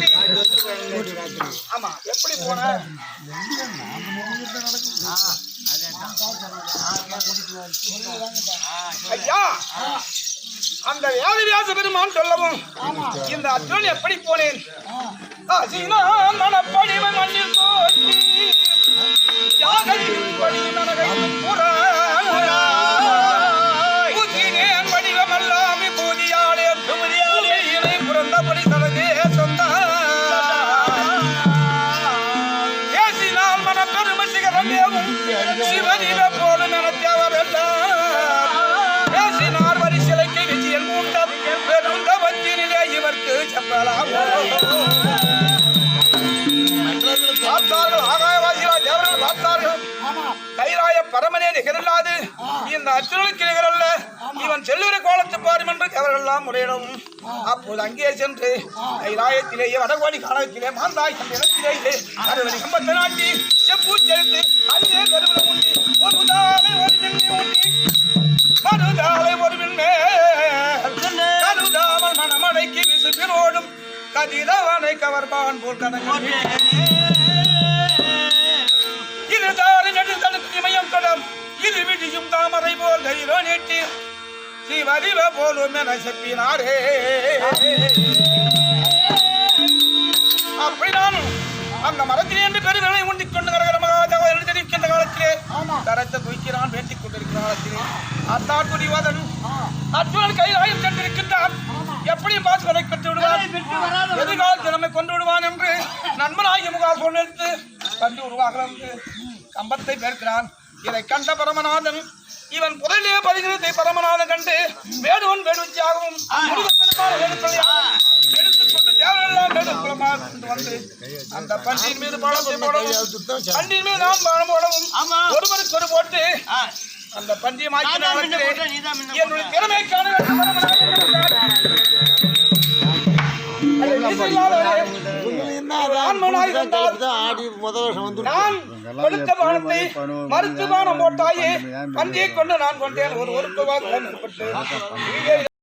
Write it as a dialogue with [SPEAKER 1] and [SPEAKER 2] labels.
[SPEAKER 1] ராத்திரி ஆமா எப்படி போன? ஐயா அந்த வேத வியாச பெருமான் சொல்லவும் இந்த அர்ஜுனன் எப்படி போனேன்? அசினா மனப்படிவ மண்ணில் போற்றி கைலாய பரமனே நிகரில்லாது. இந்த அர்ஜுனனுக்கு நிகரல்ல இவன் செல்லுகிற கோலத்தை பாரும் என்று தேவரெல்லாம் முறையிடும். அப்போது அங்கே சென்று கைலாயத்திலேயே வடகோடி காலத்திலே மாந்தாய் என்ற இடத்திலேயே அறுவரை கம்பத்தை நாட்டி செப்பு செலுத்து அதிலே கருவில உண்டி ஒரு தாளை ஒரு மின்னை உண்டி மறுதாளை ஒரு கருதாமல் மனமடைக்கு விசுபினோடும் கதிரவனை கவர்பான் போல் கனங்கள் விடியும் தாமரை போல் கைரோ நீட்டி சிவரிவ போலும் என செப்பினாரே. அப்படி நானும் அந்த மரத்திலே என்று பெருவிலை உண்டிக் கொண்டு கரகர மகாதேவ எழுதிருக்கின்ற காலத்திலே கரத்தை தூக்கிறான் வேண்டிக் கொண்டிருக்கிற காலத்திலே அத்தார் குடிவதன் அர்ஜுனன் கையில் ஆயுள் சென்றிருக்கின்றான் எப்படியும் பாசுவரை பெற்று விடுவான். எதிர்கால தினமை கொண்டு விடுவான் என்று நண்பனாகிய முகால் சொன்னெடுத்து கண்டு உருவாகலாம் கம்பத்தை பேர்க்கிறான் இதை கண்ட பரமநாதன் இவன் புதையிலே பதிகிறதை பரமநாதன் கண்டு வேடுவன் வேடுவச்சியாகவும் தேவரெல்லாம் வேடுக்குளமாக கொண்டு வந்து அந்த பண்டியின் மீது பழத்தை போடவும் பண்டியின் மீது பழம் போடவும் ஒருவருக்கு ஒரு போட்டு அந்த பண்டிகை என்னுடைய திறமை வேண்டும் ஆண்மனாய் இருந்தால்
[SPEAKER 2] ஆடி முதல் வருஷம் வந்து
[SPEAKER 1] நான் கொடுத்த பானத்தை பானம் போட்டாயே கொண்டு நான் கொண்டேன். ஒரு ஒருத்தவாக